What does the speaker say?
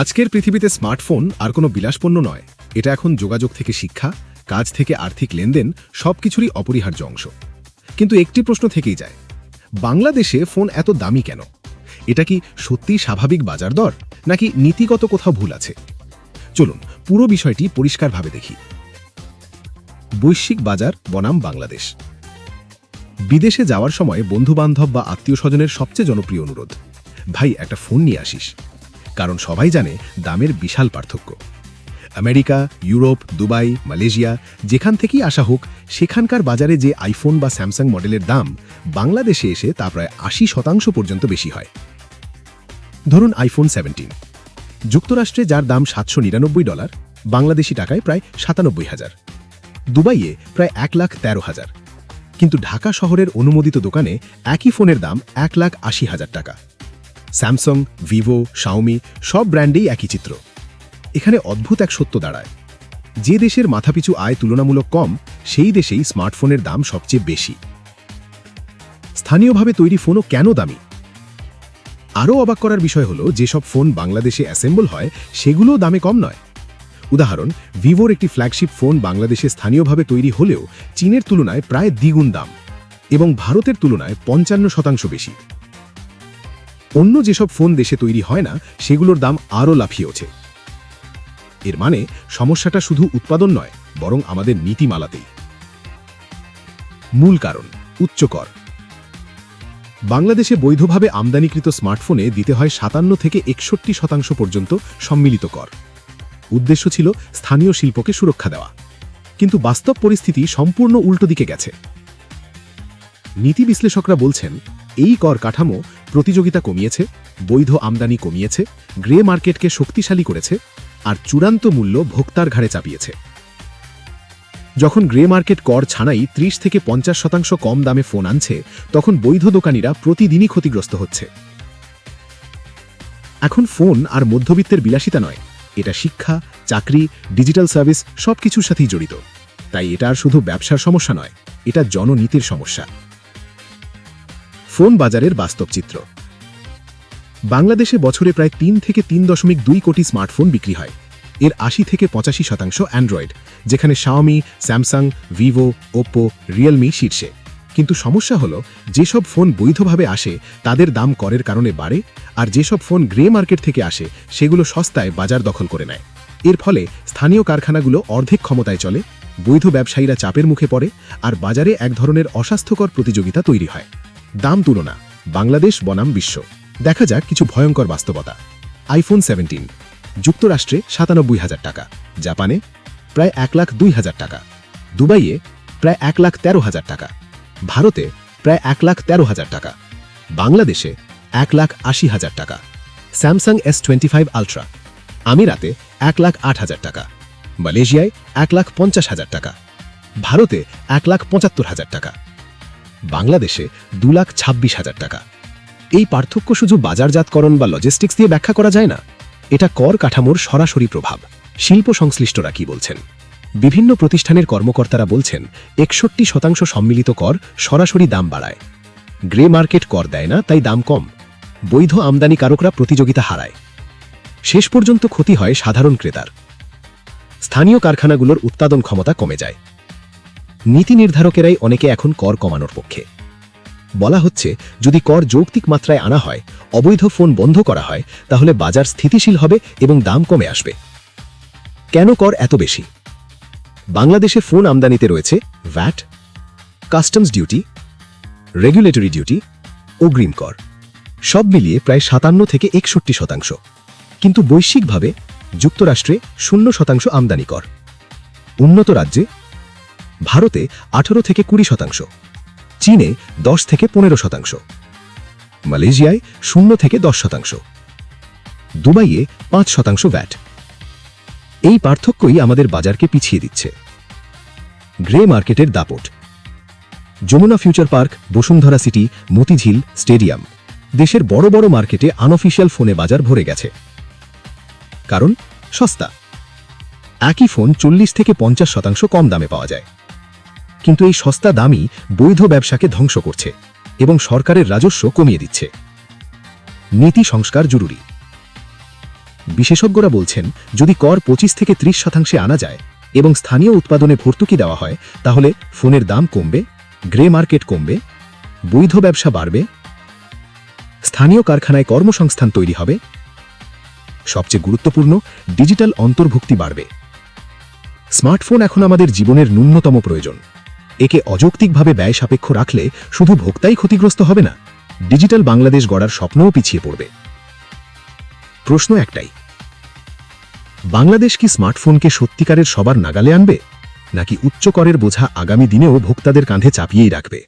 আজকের পৃথিবীতে স্মার্টফোন আর কোনো বিলাসপণ্য নয়। এটা এখন যোগাযোগ থেকে শিক্ষা, কাজ থেকে আর্থিক লেনদেন, সবকিছুরই অপরিহার্য অংশ। কিন্তু একটি প্রশ্ন থেকেই যায়, বাংলাদেশে ফোন এত দামি কেন? এটা কি সত্যিই স্বাভাবিক বাজার দর, নাকি নীতিগত কোথাও ভুল আছে? চলুন, পুরো বিষয়টি পরিষ্কারভাবে দেখি। বৈশ্বিক বাজার, বনাম বাংলাদেশ। বিদেশে যাওয়ার সময় বন্ধুবান্ধব বা আত্মীয় স্বজনের সবচেয়ে জনপ্রিয় অনুরোধ, ভাই, একটা ফোন নিয়ে আসিস। কারণ সবাই জানে দামের বিশাল পার্থক্য। আমেরিকা, ইউরোপ, দুবাই, মালয়েশিয়া, যেখান থেকেই আসা হোক, সেখানকার বাজারে যে আইফোন বা স্যামসাং মডেলের দাম বাংলাদেশে এসে তা প্রায় আশি শতাংশ পর্যন্ত বেশি হয়। ধরুন আইফোন সেভেন্টিন। যুক্তরাষ্ট্রে যার দাম সাতশো নিরানব্বই ডলার, বাংলাদেশি টাকায় প্রায় সাতানব্বই হাজার। দুবাইয়ে প্রায় এক লাখ তেরো হাজার। কিন্তু ঢাকা শহরের অনুমোদিত দোকানে একই ফোনের দাম এক লাখ আশি হাজার টাকা। স্যামসাং, ভিভো, শাওমি সব ব্র্যান্ডেই একই চিত্র। এখানে অদ্ভুত এক সত্য দাঁড়ায়। যে দেশের মাথাপিছু আয় তুলনামূলক কম, সেই দেশেই স্মার্টফোনের দাম সবচেয়ে বেশি। স্থানীয়ভাবে তৈরি ফোনও কেন দামি? আরও অবাক করার বিষয় হলো, যেসব ফোন বাংলাদেশে অ্যাসেম্বল হয়, সেগুলোও দামে কম নয়। উদাহরণ, ভিভোর একটি ফ্ল্যাগশিপ ফোন বাংলাদেশে স্থানীয়ভাবে তৈরি হলেও চীনের তুলনায় প্রায় দ্বিগুণ দাম এবং ভারতের তুলনায় পঞ্চান্ন শতাংশ বেশি। অন্য যেসব ফোন দেশে তৈরি হয় না, সেগুলোর দাম আরও লাফিয়েছে এর মানে সমস্যাটা শুধু উৎপাদন নয়, বরং আমাদের নীতিমালাতেই। মূল কারণ উচ্চ কর বাংলাদেশে বৈধভাবে আমদানিকৃত স্মার্টফোনে দিতে হয় সাতান্ন থেকে একষট্টি শতাংশ পর্যন্ত সম্মিলিত কর। উদ্দেশ্য ছিল স্থানীয় শিল্পকে সুরক্ষা দেওয়া। কিন্তু বাস্তব পরিস্থিতি সম্পূর্ণ উল্টো দিকে গেছে। নীতি বিশ্লেষকরা বলছেন এই কর কাঠামো প্রতিযোগিতা কমিয়েছে, বৈধ আমদানি কমিয়েছে, গ্রে মার্কেটকে শক্তিশালী করেছে আর চূড়ান্ত মূল্য ভোক্তার ঘাড়ে চাপিয়েছে। যখন গ্রে মার্কেট কর ছাড়াই ত্রিশ থেকে পঞ্চাশ শতাংশ কম দামে ফোন আনছে, তখন বৈধ দোকানিরা প্রতিদিনই ক্ষতিগ্রস্ত হচ্ছে। এখন ফোন আর মধ্যবিত্তের বিলাসিতা নয়, এটা শিক্ষা, চাকরি, ডিজিটাল সার্ভিস সবকিছুর সাথেই জড়িত। তাই এটা আর শুধু ব্যবসার সমস্যা নয়, এটা জননীতির সমস্যা। ফোন বাজারের বাস্তব চিত্র। বাংলাদেশে বছরে প্রায় তিন থেকে তিন দশমিক দুই কোটি স্মার্টফোন বিক্রি হয়। এর আশি থেকে পঁচাশি শতাংশ অ্যান্ড্রয়েড, যেখানে Xiaomi Samsung Vivo Oppo Realme শীর্ষে। কিন্তু সমস্যা হলো, যেসব ফোন বৈধভাবে আসে, তাদের দাম করের কারণে বাড়ে, আর যেসব ফোন গ্রে মার্কেট থেকে আসে, সেগুলো সস্তায় বাজার দখল করে নেয়। এর ফলে স্থানীয় কারখানাগুলো অর্ধেক ক্ষমতায় চলে, বৈধ ব্যবসায়ীরা চাপের মুখে পড়ে, আর বাজারে এক ধরনের অস্বাস্থ্যকর প্রতিযোগিতা তৈরি হয়। দাম তুলনা, বাংলাদেশ বনাম বিশ্ব। দেখা যাক কিছু ভয়ঙ্কর বাস্তবতা। আইফোন সেভেন্টিন, যুক্তরাষ্ট্রে সাতানব্বই হাজার টাকা, জাপানে প্রায় এক লাখ দুই হাজার টাকা, দুবাইয়ে প্রায় এক লাখ তেরো হাজার টাকা, ভারতে প্রায় এক লাখ তেরো হাজার টাকা, বাংলাদেশে এক লাখ আশি হাজার টাকা, Samsung S twenty five Ultra, আমিরাতে এক লাখ আট হাজার টাকা, মালয়েশিয়ায় এক লাখ পঞ্চাশ হাজার টাকা, ভারতে এক লাখ পঁচাত্তর হাজার টাকা। বাংলাদেশে দু লাখ ছাব্বিশ হাজার টাকা। এই পার্থক্য শুধু বাজারজাতকরণ বা লজিস্টিক্স দিয়ে ব্যাখ্যা করা যায় না, এটা কর কাঠামোর সরাসরি প্রভাব। শিল্প সংশ্লিষ্টরা কি বলছেন? বিভিন্ন প্রতিষ্ঠানের কর্মকর্তারা বলছেন, একষট্টি শতাংশ সম্মিলিত কর সরাসরি দাম বাড়ায়। গ্রে মার্কেট কর দেয় না, তাই দাম কম। বৈধ আমদানিকারকরা প্রতিযোগিতা হারায়। শেষ পর্যন্ত ক্ষতি হয় সাধারণ ক্রেতার। স্থানীয় কারখানাগুলোর উৎপাদন ক্ষমতা কমে যায়। নীতি নির্ধারকেরাই অনেকে এখন কর কমানোর পক্ষে। বলা হচ্ছে, যদি কর যৌক্তিক মাত্রায় আনা হয়, অবৈধ ফোন বন্ধ করা হয়, তাহলে বাজার স্থিতিশীল হবে এবং দাম কমে আসবে। কেন কর এত বেশি? বাংলাদেশে ফোন আমদানিতে রয়েছে VAT customs duty regulatory duty অগ্রিম কর। সব মিলিয়ে প্রায় সাতান্ন থেকে একষট্টি শতাংশ। কিন্তু বৈশ্বিকভাবে যুক্তরাষ্ট্রে শূন্য শতাংশ আমদানি কর। উন্নত রাজ্যে ভারতে আঠারো থেকে কুড়ি শতাংশ, চীনে দশ থেকে পনেরো শতাংশ, মালয়েশিয়ায় শূন্য থেকে দশ শতাংশ, দুবাইয়ে পাঁচ শতাংশ ভ্যাট এই পার্থক্যই আমাদের বাজারকে পিছিয়ে দিচ্ছে। গ্রে মার্কেটের দাপট। Jamuna Future Park, Bashundhara City, Motijheel stadium, দেশের বড় বড় মার্কেটে আনঅফিসিয়াল ফোনে বাজার ভরে গেছে। কারণ সস্তা। একই ফোন চল্লিশ থেকে পঞ্চাশ শতাংশ কম দামে পাওয়া যায়। কিন্তু এই সস্তা দামই বৈধ ব্যবসাকে ধ্বংস করছে এবং সরকারের রাজস্ব কমিয়ে দিচ্ছে। নীতি সংস্কার জরুরি। বিশেষজ্ঞরা বলছেন, যদি কর পঁচিশ থেকে ত্রিশ শতাংশে আনা যায় এবং স্থানীয় উৎপাদনে ভর্তুকি দেওয়া হয়, তাহলে ফোনের দাম কমবে, গ্রে মার্কেট কমবে, বৈধ ব্যবসা বাড়বে, স্থানীয় কারখানায় কর্মসংস্থান তৈরি হবে, সবচেয়ে গুরুত্বপূর্ণ, ডিজিটাল অন্তর্ভুক্তি বাড়বে। স্মার্টফোন এখন আমাদের জীবনের ন্যূনতম প্রয়োজন। একে অযৌক্তিকভাবে ব্যয় সাপেক্ষ রাখলে শুধু ভোক্তাই ক্ষতিগ্রস্ত হবে না, ডিজিটাল বাংলাদেশ গড়ার স্বপ্নও পিছিয়ে পড়বে। প্রশ্ন একটাই, বাংলাদেশ কি স্মার্টফোনকে সত্যিকারের সবার নাগালে আনবে, নাকি উচ্চ করের বোঝা আগামী দিনেও ভোক্তাদের কাঁধে চাপিয়েই রাখবে?